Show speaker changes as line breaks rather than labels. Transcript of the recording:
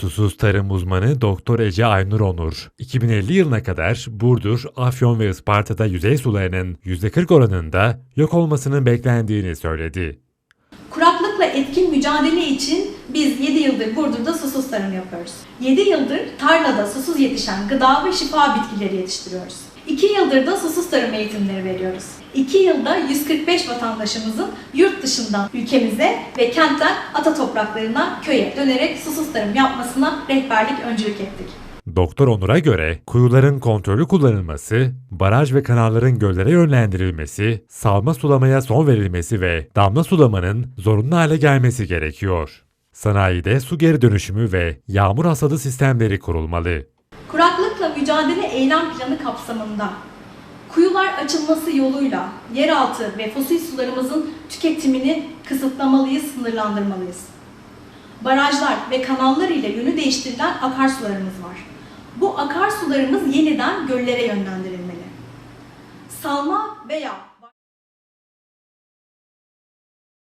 Susuz tarım uzmanı Doktor Ece Aynur Onur, 2050 yılına kadar Burdur, Afyon ve Isparta'da yüzey sularının %40 oranında yok olmasının beklendiğini söyledi.
Kuraklıkla etkin mücadele için biz 7 yıldır Burdur'da susuz tarım yapıyoruz. 7 yıldır tarlada susuz yetişen gıda ve şifa bitkileri yetiştiriyoruz. 2 yıldır da susuz tarım eğitimleri veriyoruz. 2 yılda 145 vatandaşımızın yurt dışından ülkemize ve kentten ata topraklarına, köye dönerek susuz tarım yapmasına rehberlik öncülük ettik.
Doktor Onur'a göre kuyuların kontrollü kullanılması, baraj ve kanalların göllere yönlendirilmesi, salma sulamaya son verilmesi ve damla sulamanın zorunlu hale gelmesi gerekiyor. Sanayide su geri dönüşümü ve yağmur hasadı sistemleri kurulmalı.
Kuraklıkla mücadele eylem planı kapsamında kuyular açılması yoluyla yeraltı ve fosil sularımızın tüketimini kısıtlamalıyız, sınırlandırmalıyız. Barajlar ve kanallar ile yönü değiştirilen akarsularımız var. Bu akarsularımız yeniden göllere yönlendirilmeli. Salma veya